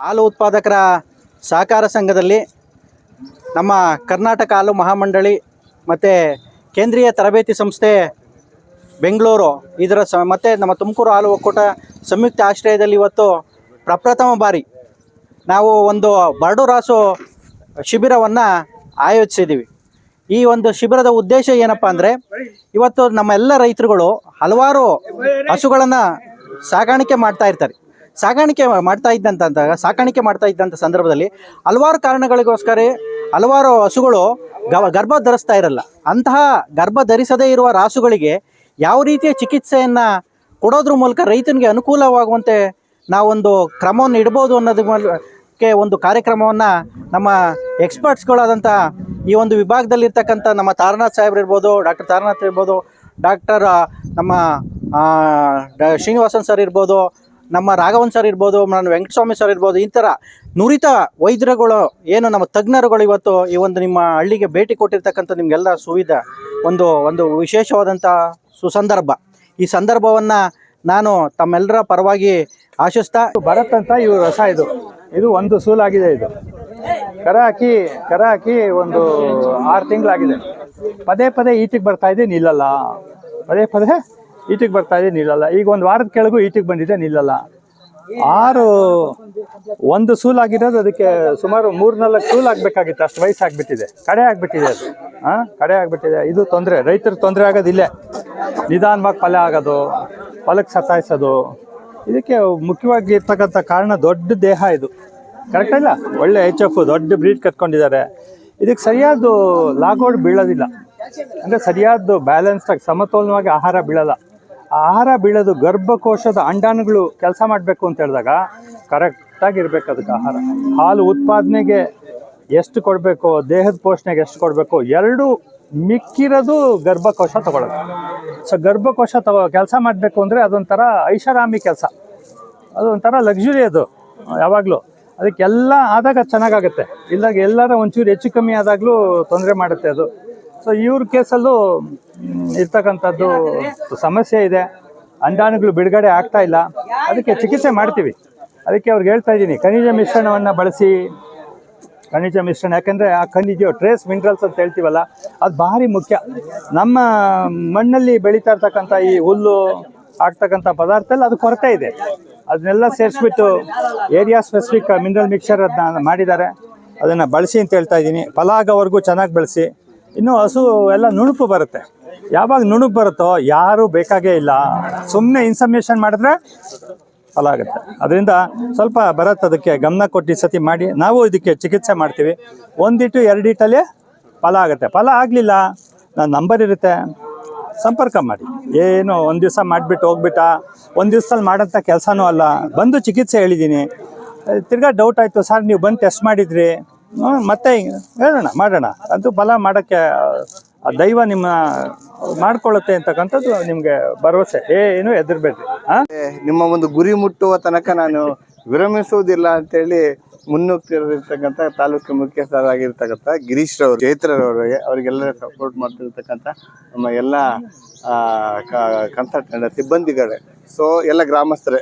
ಹಾಲು ಉತ್ಪಾದಕರ ಸಹಕಾರ ಸಂಘದಲ್ಲಿ ನಮ್ಮ ಕರ್ನಾಟಕ ಹಾಲು ಮಹಾಮಂಡಳಿ ಮತ್ತು ಕೇಂದ್ರೀಯ ತರಬೇತಿ ಸಂಸ್ಥೆ ಬೆಂಗಳೂರು ಇದರ ಸ ಮತ್ತು ನಮ್ಮ ತುಮಕೂರು ಹಾಲು ಒಕ್ಕೂಟ ಸಂಯುಕ್ತ ಆಶ್ರಯದಲ್ಲಿ ಇವತ್ತು ಪ್ರಪ್ರಥಮ ಬಾರಿ ನಾವು ಒಂದು ಬರಡು ರಾಸು ಶಿಬಿರವನ್ನು ಆಯೋಜಿಸಿದ್ದೀವಿ. ಈ ಒಂದು ಶಿಬಿರದ ಉದ್ದೇಶ ಏನಪ್ಪ ಅಂದರೆ ಇವತ್ತು ನಮ್ಮ ಎಲ್ಲ ರೈತರುಗಳು ಹಲವಾರು ಹಸುಗಳನ್ನು ಸಾಗಾಣಿಕೆ ಮಾಡ್ತಾ ಇರ್ತಾರೆ. ಸಾಗಾಣಿಕೆ ಮಾಡ್ತಾ ಇದ್ದಂತ ಸಾಕಾಣಿಕೆ ಮಾಡ್ತಾ ಇದ್ದಂಥ ಸಂದರ್ಭದಲ್ಲಿ ಹಲವಾರು ಕಾರಣಗಳಿಗೋಸ್ಕರ ಹಲವಾರು ಹಸುಗಳು ಗರ್ಭ ಧರಿಸ್ತಾ ಇರಲ್ಲ. ಅಂತಹ ಗರ್ಭ ಧರಿಸದೇ ಇರುವ ರಾಸುಗಳಿಗೆ ಯಾವ ರೀತಿಯ ಚಿಕಿತ್ಸೆಯನ್ನು ಕೊಡೋದ್ರ ಮೂಲಕ ರೈತನಿಗೆ ಅನುಕೂಲವಾಗುವಂತೆ ನಾವೊಂದು ಕ್ರಮವನ್ನು ಇಡ್ಬೋದು ಅನ್ನೋದ್ರ ಮೂಲಕ್ಕೆ ಒಂದು ಕಾರ್ಯಕ್ರಮವನ್ನು ನಮ್ಮ ಎಕ್ಸ್ಪರ್ಟ್ಸ್ಗಳಾದಂಥ ಈ ಒಂದು ವಿಭಾಗದಲ್ಲಿರ್ತಕ್ಕಂಥ ನಮ್ಮ ತಾರನಾಥ್ ಸಾಹೇಬ್ರು ಇರ್ಬೋದು, ಡಾಕ್ಟರ್ ತಾರನಾಥ್ ಇರ್ಬೋದು, ಡಾಕ್ಟರ್ ನಮ್ಮ ಶ್ರೀನಿವಾಸನ್ ಸರ್ ಇರ್ಬೋದು ನಮ್ಮ ರಾಘವನ್ ಸರ್ ಇರ್ಬೋದು ನಾನು ವೆಂಕಟಸ್ವಾಮಿ ಸರ್ ಇರ್ಬೋದು, ಈ ನುರಿತ ವೈದ್ಯರುಗಳು, ಏನು ನಮ್ಮ ತಜ್ಞರುಗಳು ಇವತ್ತು ಈ ಒಂದು ನಿಮ್ಮ ಹಳ್ಳಿಗೆ ಭೇಟಿ ಕೊಟ್ಟಿರ್ತಕ್ಕಂಥ ನಿಮಗೆಲ್ಲ ಸುವಿಧ, ಒಂದು ಒಂದು ವಿಶೇಷವಾದಂಥ ಸುಸಂದರ್ಭ. ಈ ಸಂದರ್ಭವನ್ನು ನಾನು ತಮ್ಮೆಲ್ಲರ ಪರವಾಗಿ ಆಶಿಸ್ತಾ ಭರತ್ ಅಂತ ಇವು ರಸ ಇದು. ಇದು ಒಂದು ಸೂಲಾಗಿದೆ ಇದು. ಕರ ಹಾಕಿ ಕರ ಹಾಕಿ ಒಂದು ಆರು ತಿಂಗಳಾಗಿದೆ. ಪದೇ ಪದೇ ಈಟಿಗೆ ಬರ್ತಾ ಇದ್ದೀನಿ ನಿಲ್ಲಲ್ಲ ಪದೇ ಪದೇ ಈಟಿಗೆ ಬರ್ತಾ ನಿಲ್ಲಲ್ಲ. ಈಗ ಒಂದು ವಾರದ ಕೆಳಗೂ ಈಟಿಗೆ ಬಂದಿದೆ, ನಿಲ್ಲಲ್ಲ. ಆರು, ಒಂದು ಸೂಲ್ ಆಗಿರೋದು ಅದಕ್ಕೆ ಸುಮಾರು ಮೂರ್ನಾಲ್ಕು ಸೂಲ್ ಆಗ್ಬೇಕಾಗಿತ್ತು, ಅಷ್ಟು ವಯಸ್ಸು ಆಗ್ಬಿಟ್ಟಿದೆ. ಕಡೆ ಆಗ್ಬಿಟ್ಟಿದೆ ಅದು. ಹಾಂ ಕಡೆ ಆಗ್ಬಿಟ್ಟಿದೆ. ಇದು ತೊಂದರೆ, ರೈತರು ತೊಂದರೆ ಆಗೋದು ನಿಧಾನವಾಗಿ ಫಲ ಆಗೋದು ಫಲಕ್ಕೆ ಸತಾಯಿಸೋದು. ಇದಕ್ಕೆ ಮುಖ್ಯವಾಗಿ ಇರ್ತಕ್ಕಂಥ ಕಾರಣ ದೊಡ್ಡ ದೇಹ ಇದು. ಕರೆಕ್ಟ್ ಇಲ್ಲ ಒಳ್ಳೆ ಎಚ್ ಎಫ್ ದೊಡ್ಡ ಬ್ರೀಡ್ ಕಟ್ಕೊಂಡಿದ್ದಾರೆ. ಇದಕ್ಕೆ ಸರಿಯಾದ ಲಾಗೋಡ್ ಬೀಳೋದಿಲ್ಲ. ಅಂದರೆ ಸರಿಯಾದ ಬ್ಯಾಲೆನ್ಸ್ಡಾಗಿ ಸಮತೋಲನವಾಗಿ ಆಹಾರ ಬೀಳಲ್ಲ. ಆಹಾರ ಬೀಳೋದು ಗರ್ಭಕೋಶದ ಅಂಡಾಣುಗಳು ಕೆಲಸ ಮಾಡಬೇಕು ಅಂತ ಹೇಳಿದಾಗ ಕರೆಕ್ಟಾಗಿ ಇರಬೇಕು ಅದಕ್ಕೆ ಆಹಾರ. ಹಾಲು ಉತ್ಪಾದನೆಗೆ ಎಷ್ಟು ಕೊಡಬೇಕು, ದೇಹದ ಪೋಷಣೆಗೆ ಎಷ್ಟು ಕೊಡಬೇಕು, ಎರಡು ಮಿಕ್ಕಿರೋದು ಗರ್ಭಕೋಶ ತಗೊಳ್ಳೋದು ಸೊ ಗರ್ಭಕೋಶ ತಗೋ ಕೆಲಸ ಮಾಡಬೇಕು ಅಂದರೆ ಅದೊಂಥರ ಐಷಾರಾಮಿ ಕೆಲಸ. ಅದೊಂಥರ ಲಕ್ಸುರಿ ಅದು, ಯಾವಾಗಲೂ. ಅದಕ್ಕೆಲ್ಲ ಆದಾಗ ಚೆನ್ನಾಗಾಗುತ್ತೆ. ಇಲ್ಲಾಗ ಎಲ್ಲರ ಒಂಚೂರು ಹೆಚ್ಚು ಕಮ್ಮಿ ಆದಾಗಲೂ ತೊಂದರೆ ಮಾಡುತ್ತೆ ಅದು. ಸೊ ಇವ್ರ ಕೇಸಲ್ಲೂ ಇರ್ತಕ್ಕಂಥದ್ದು ಸಮಸ್ಯೆ ಇದೆ. ಅಂಡಾಣುಗಳು ಬಿಡುಗಡೆ ಆಗ್ತಾ ಇಲ್ಲ. ಅದಕ್ಕೆ ಚಿಕಿತ್ಸೆ ಮಾಡ್ತೀವಿ. ಅದಕ್ಕೆ ಅವ್ರಿಗೆ ಹೇಳ್ತಾ ಇದ್ದೀನಿ, ಖನಿಜ ಮಿಶ್ರಣವನ್ನು ಬಳಸಿ. ಖನಿಜ ಮಿಶ್ರಣ, ಯಾಕೆಂದರೆ ಆ ಖನಿಜ ಟ್ರೇಸ್ ಮಿನರಲ್ಸ್ ಅಂತ ಹೇಳ್ತೀವಲ್ಲ, ಅದು ಭಾರಿ ಮುಖ್ಯ. ನಮ್ಮ ಮಣ್ಣಲ್ಲಿ ಬೆಳೀತಾ ಇರ್ತಕ್ಕಂಥ ಈ ಹುಲ್ಲು, ಆಗ್ತಕ್ಕಂಥ ಪದಾರ್ಥ ಎಲ್ಲ ಅದು ಕೊರತೆ ಇದೆ. ಅದನ್ನೆಲ್ಲ ಸೇರಿಸ್ಬಿಟ್ಟು ಏರಿಯಾ ಸ್ಪೆಸಿಫಿಕ್ ಮಿನರಲ್ ಮಿಕ್ಸರ್ ಅದನ್ನ ಮಾಡಿದ್ದಾರೆ. ಅದನ್ನು ಬಳಸಿ ಅಂತ ಹೇಳ್ತಾ ಇದ್ದೀನಿ. ಫಲ ಆಗೋವರೆಗೂ ಚೆನ್ನಾಗಿ ಬಳಸಿ. ಇನ್ನು ಹಸು ಎಲ್ಲ ನುಣುಪು ಬರುತ್ತೆ. ಯಾವಾಗ ನುಣುಗ್ ಬರುತ್ತೋ, ಯಾರು ಬೇಕಾಗೇ ಇಲ್ಲ. ಸುಮ್ಮನೆ ಇನ್ಫಾರ್ಮೇಶನ್ ಮಾಡಿದ್ರೆ ಫಲ ಆಗುತ್ತೆ. ಅದರಿಂದ ಸ್ವಲ್ಪ ಬರತ್ತೆ ಅದಕ್ಕೆ ಗಮನ ಕೊಟ್ಟು ಸತಿ ಮಾಡಿ. ನಾವು ಇದಕ್ಕೆ ಚಿಕಿತ್ಸೆ ಮಾಡ್ತೀವಿ. ಒಂದಿಟ್ಟು ಎರಡಿಟ್ಟಲ್ಲಿ ಫಲ ಆಗುತ್ತೆ. ಫಲ ಆಗಲಿಲ್ಲ, ನನ್ನ ನಂಬರ್ ಇರುತ್ತೆ. ಸಂಪರ್ಕ ಮಾಡಿ. ಏನು ಒಂದು ದಿವಸ ಮಾಡಿಬಿಟ್ಟು ಹೋಗ್ಬಿಟ್ಟ. ಒಂದು ದಿವ್ಸದಲ್ಲಿ ಮಾಡೋಂಥ ಕೆಲಸನೂ ಅಲ್ಲ. ಬಂದು ಚಿಕಿತ್ಸೆ ಹೇಳಿದ್ದೀನಿ ತಿರ್ಗಾ ಡೌಟ್ ಆಯಿತು, ಸರ್, ನೀವು ಬಂದು ಟೆಸ್ಟ್ ಮಾಡಿದ್ರಿ. ಮತ್ತೆ ಹೇಳೋಣ, ಮಾಡೋಣ. ಅದು ಫಲ ಮಾಡೋಕ್ಕೆ ಆ ದೈವ ನಿಮ್ಮ ಮಾಡ್ಕೊಳ್ಳುತ್ತೆ ಅಂತಕ್ಕಂಥದ್ದು ನಿಮಗೆ ಭರವಸೆ. ಏನು ಹೆದರ್ಬೇಡ್ರಿ ನಿಮ್ಮ ಒಂದು ಗುರಿ ಮುಟ್ಟುವ ತನಕ ನಾನು ವಿರಮಿಸುವುದಿಲ್ಲ ಅಂತೇಳಿ ಮುನ್ನುಗ್ತಿರ್ತಕ್ಕಂಥ ತಾಲೂಕು ಮುಖ್ಯಸ್ಥರಾಗಿರ್ತಕ್ಕಂಥ ಗಿರೀಶ್ ರವರು ಚೈತ್ರರವರಿಗೆ ಅವರಿಗೆಲ್ಲ ಸಪೋರ್ಟ್ ಮಾಡ್ತಿರ್ತಕ್ಕಂಥ ನಮ್ಮ ಎಲ್ಲ ಕನ್ಸಲ್ಟೆಂಟ್ ಸಿಬ್ಬಂದಿಗಳೇ. ಸೊ ಎಲ್ಲ ಗ್ರಾಮಸ್ಥರೇ,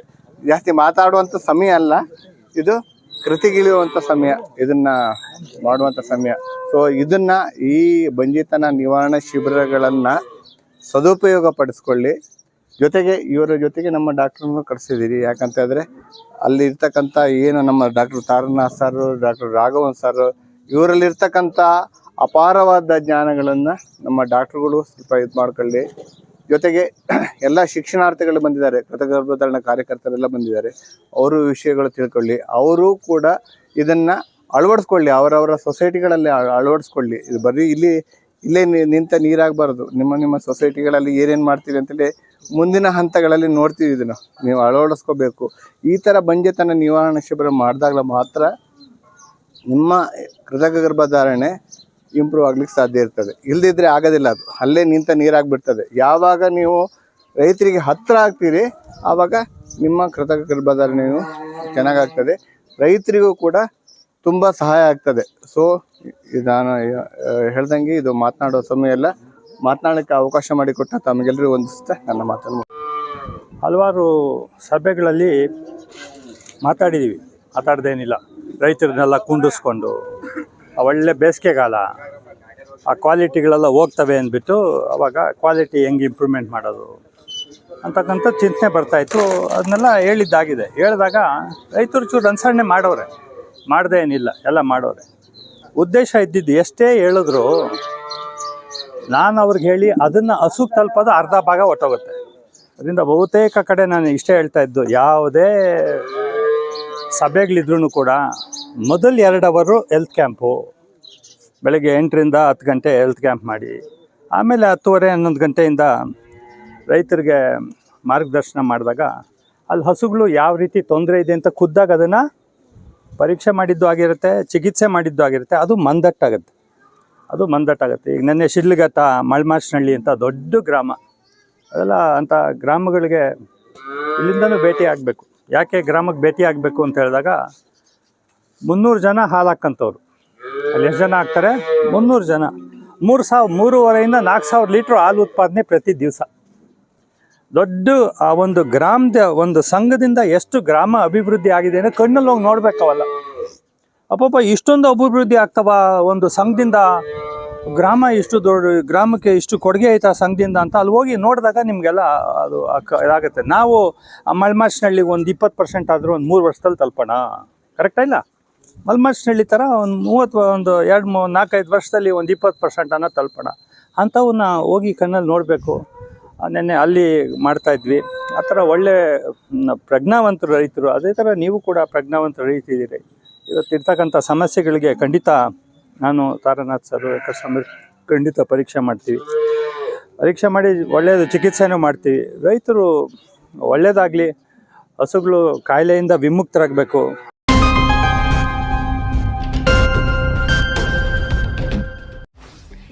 ಜಾಸ್ತಿ ಮಾತಾಡುವಂಥ ಸಮಯ ಅಲ್ಲ. ಇದು ಕೃತಿಗಿಳಿಯುವಂಥ ಸಮಯ, ಇದನ್ನ ಮಾಡುವಂಥ ಸಮಯ. ಸೊ ಇದನ್ನ ಈ ಬಂಜಿತನ ನಿವಾರಣಾ ಶಿಬಿರಗಳನ್ನು ಸದುಪಯೋಗ ಪಡಿಸ್ಕೊಳ್ಳಿ ಜೊತೆಗೆ ಇವರ ಜೊತೆಗೆ ನಮ್ಮ ಡಾಕ್ಟ್ರನ್ನು ಕರೆಸಿದ್ದೀರಿ. ಯಾಕಂತ ಹೇಳಿದ್ರೆ, ಅಲ್ಲಿ ಇರ್ತಕ್ಕಂಥ ಏನು ನಮ್ಮ doctor Taranath sir doctor Raghavan sir ಇವರಲ್ಲಿರ್ತಕ್ಕಂಥ ಅಪಾರವಾದ ಜ್ಞಾನಗಳನ್ನು ನಮ್ಮ ಡಾಕ್ಟ್ರುಗಳು ಸ್ವಲ್ಪ ಇದು ಮಾಡ್ಕೊಳ್ಳಿ ಜೊತೆಗೆ ಎಲ್ಲ ಶಿಕ್ಷಣಾರ್ಥಿಗಳು ಬಂದಿದ್ದಾರೆ ಕೃತಕ ಕೃತಗರ್ಭಧಾರಣ ಕಾರ್ಯಕರ್ತರೆಲ್ಲ ಬಂದಿದ್ದಾರೆ. ಅವರು ವಿಷಯಗಳು ತಿಳ್ಕೊಳ್ಳಿ. ಅವರು ಕೂಡ ಇದನ್ನು ಅಳವಡಿಸ್ಕೊಳ್ಳಿ, ಅವರವರ ಸೊಸೈಟಿಗಳಲ್ಲಿ ಅಳ- ಅಳವಡಿಸ್ಕೊಳ್ಳಿ. ಇದು ಬರೀ ಇಲ್ಲಿ, ಇಲ್ಲೇ ನಿಂತ ನೀರಾಗಬಾರ್ದು. ನಿಮ್ಮ ನಿಮ್ಮ ಸೊಸೈಟಿಗಳಲ್ಲಿ ಏನೇನು ಮಾಡ್ತೀವಿ ಅಂತೇಳಿ ಮುಂದಿನ ಹಂತಗಳಲ್ಲಿ ನೋಡ್ತೀವಿ ಇದನ್ನು. ನೀವು ಅಳವಡಿಸ್ಕೋಬೇಕು. ಈ ಥರ ಬಂಜೆತನ ನಿವಾರಣಾ ಶಿಬಿರ ಮಾಡಿದಾಗ ಮಾತ್ರ ನಿಮ್ಮ ಕೃತಕ ಗರ್ಭಧಾರಣೆ ಇಂಪ್ರೂವ್ ಆಗ್ಲಿಕ್ಕೆ ಸಾಧ್ಯ ಇರ್ತದೆ. ಇಲ್ದಿದ್ರೆ ಆಗೋದಿಲ್ಲ ಅದು. ಅಲ್ಲೇ ನಿಂತ ನೀರಾಗ್ಬಿಡ್ತದೆ. ಯಾವಾಗ ನೀವು ರೈತರಿಗೆ ಹತ್ತಿರ ಆಗ್ತೀರಿ, ಆವಾಗ ನಿಮ್ಮ ಕೃತಕ ಗರ್ಭಧಾರಣೆಯು ಚೆನ್ನಾಗಾಗ್ತದೆ. ರೈತರಿಗೂ ಕೂಡ ತುಂಬ ಸಹಾಯ ಆಗ್ತದೆ. ಸೊ ನಾನು ಹೇಳ್ದಂಗೆ ಇದು ಮಾತನಾಡೋ ಸಮಯ ಎಲ್ಲ ಮಾತನಾಡೋಕ್ಕೆ ಅವಕಾಶ ಮಾಡಿಕೊಟ್ಟ ತಮಗೆಲ್ಲರಿಗೂ ವಂದಿಸ್ತಾ ನನ್ನ ಮಾತನ್ನು ಹಲವಾರು ಸಭೆಗಳಲ್ಲಿ ಮಾತಾಡಿದ್ದೀವಿ ಮಾತಾಡ್ದೇನಿಲ್ಲ. ರೈತರನ್ನೆಲ್ಲ ಕುಂಡಿಸ್ಕೊಂಡು ಒಳ್ಳೆ ಬೇಸಿಗೆಗಾಲ, ಆ ಕ್ವಾಲಿಟಿಗಳೆಲ್ಲ ಹೋಗ್ತವೆ ಅಂದ್ಬಿಟ್ಟು ಅವಾಗ ಕ್ವಾಲಿಟಿ ಹೆಂಗೆ ಇಂಪ್ರೂವ್ಮೆಂಟ್ ಮಾಡೋದು ಅಂತಕ್ಕಂಥ ಚಿಂತನೆ ಬರ್ತಾಯಿತ್ತು ಅದನ್ನೆಲ್ಲ ಹೇಳಿದ್ದಾಗಿದೆ. ಹೇಳಿದಾಗ ರೈತರು ಚೂರು ಅನುಸರಣೆ ಮಾಡೋರೆ. ಮಾಡದೇ ಏನಿಲ್ಲ, ಎಲ್ಲ ಮಾಡೋರೆ. ಉದ್ದೇಶ ಇದ್ದಿದ್ದು ಎಷ್ಟೇ ಹೇಳಿದ್ರು ನಾನು ಅವ್ರಿಗೆ ಹೇಳಿ ಅದನ್ನು ಹಸುಗೆ ತಲುಪೋದು ಅರ್ಧ ಭಾಗ ಹೊಟ್ಟೋಗುತ್ತೆ ಅದರಿಂದ ಬಹುತೇಕ ಕಡೆ ನಾನು ಇಷ್ಟೇ ಹೇಳ್ತಾ ಇದ್ದು, ಯಾವುದೇ ಸಭೆಗಳಿದ್ರೂ ಕೂಡ ಮೊದಲು ಎರಡು ಅವರು ಹೆಲ್ತ್ ಕ್ಯಾಂಪು ಬೆಳಗ್ಗೆ ಎಂಟರಿಂದ ಹತ್ತು ಗಂಟೆ ಹೆಲ್ತ್ ಕ್ಯಾಂಪ್ ಮಾಡಿ. ಆಮೇಲೆ ಹತ್ತುವರೆ, ಹನ್ನೊಂದು ಗಂಟೆಯಿಂದ ರೈತರಿಗೆ ಮಾರ್ಗದರ್ಶನ ಮಾಡಿದಾಗ ಅಲ್ಲಿ ಹಸುಗಳು ಯಾವ ರೀತಿ ತೊಂದರೆ ಇದೆ ಅಂತ ಖುದ್ದಾಗ ಅದನ್ನು ಪರೀಕ್ಷೆ ಮಾಡಿದ್ದು ಆಗಿರುತ್ತೆ, ಚಿಕಿತ್ಸೆ ಮಾಡಿದ್ದು ಆಗಿರುತ್ತೆ. ಅದು ಮಂದಟ್ಟಾಗುತ್ತೆ. ಅದು ಮಂದಟ್ಟಾಗುತ್ತೆ. ಈಗ ನೆನ್ನೆ ಶಿಡ್ಲಘಟ್ಟ ಮಳ್ಮಾಚ್ನಹಳ್ಳಿ ಅಂತ ದೊಡ್ಡ ಗ್ರಾಮ. ಅದೆಲ್ಲ ಅಂಥ ಗ್ರಾಮಗಳಿಗೆ ಇಲ್ಲಿಂದನೂ ಭೇಟಿ ಆಗಬೇಕು. ಯಾಕೆ ಗ್ರಾಮಕ್ಕೆ ಭೇಟಿ ಆಗಬೇಕು ಅಂತ ಹೇಳಿದಾಗ ಮುನ್ನೂರು ಜನ ಹಾಲು ಅಲ್ಲಿ ಎಷ್ಟು ಜನ ಹಾಕ್ತಾರೆ? ಮುನ್ನೂರು ಜನ. ಮೂರು ಸಾವಿರ ಮೂರುವರೆಯಿಂದ ನಾಲ್ಕು ಸಾವಿರ ಲೀಟ್ರ್ ಹಾಲು ಉತ್ಪಾದನೆ ಪ್ರತಿ ದಿವಸ. ದೊಡ್ಡ, ಆ ಒಂದು ಗ್ರಾಮದ, ಒಂದು ಸಂಘದಿಂದ ಎಷ್ಟು ಗ್ರಾಮ ಅಭಿವೃದ್ಧಿ ಆಗಿದೆ ಅಂದರೆ ಕಣ್ಣಲ್ಲಿ ಹೋಗಿ ನೋಡ್ಬೇಕವಲ್ಲ. ಅಪ್ಪಪ್ಪ, ಇಷ್ಟೊಂದು ಅಭಿವೃದ್ಧಿ ಆಗ್ತವ ಒಂದು ಸಂಘದಿಂದ? ಗ್ರಾಮ ಇಷ್ಟು ದೊಡ್ಡ, ಗ್ರಾಮಕ್ಕೆ ಇಷ್ಟು ಕೊಡುಗೆ ಆಯ್ತಾ ಸಂಘದಿಂದ ಅಂತ ಅಲ್ಲಿ ಹೋಗಿ ನೋಡಿದಾಗ ನಿಮಗೆಲ್ಲ ಅದು ಇದಾಗುತ್ತೆ. ನಾವು ಆ ಒಂದು ಇಪ್ಪತ್ತು ಪರ್ಸೆಂಟ್ ಆದರೂ ಒಂದು ಮೂರು ವರ್ಷದಲ್ಲಿ ತಲುಪೋಣ. ಕರೆಕ್ಟಾ ಇಲ್ಲ? ಮಲ್ಮಾಚ್ನಳ್ಳಿ ಥರ ಒಂದು ಮೂವತ್ತು ಒಂದು ಎರಡು ಮೂ ನಾಲ್ಕೈದು ವರ್ಷದಲ್ಲಿ ಒಂದು ಇಪ್ಪತ್ತು ಪರ್ಸೆಂಟನ್ನು ತಲುಪೋಣ. ಅಂಥವನ್ನ ಹೋಗಿ ಕಣ್ಣಲ್ಲಿ ನೋಡಬೇಕು. ನೆನ್ನೆ ಅಲ್ಲಿ ಮಾಡ್ತಾಯಿದ್ವಿ ಆ ಥರ ಒಳ್ಳೆ ಪ್ರಜ್ಞಾವಂತರು ರೈತರು, ಅದೇ ಥರ ನೀವು ಕೂಡ ಪ್ರಜ್ಞಾವಂತರು ರೈತಿದ್ದೀರಿ. ಇವತ್ತಿರ್ತಕ್ಕಂಥ ಸಮಸ್ಯೆಗಳಿಗೆ ಖಂಡಿತ ನಾನು ತಾರನಾಥ್ ಸರ್ ಸಮೀರ್ ಖಂಡಿತ ಪರೀಕ್ಷೆ ಮಾಡ್ತೀವಿ. ಪರೀಕ್ಷೆ ಮಾಡಿ ಒಳ್ಳೆಯದು ಚಿಕಿತ್ಸೆನೂ ಮಾಡ್ತೀವಿ. ರೈತರು ಒಳ್ಳೆಯದಾಗಲಿ ಹಸುಗಳು ಕಾಯಿಲೆಯಿಂದ ವಿಮುಕ್ತರಾಗಬೇಕು.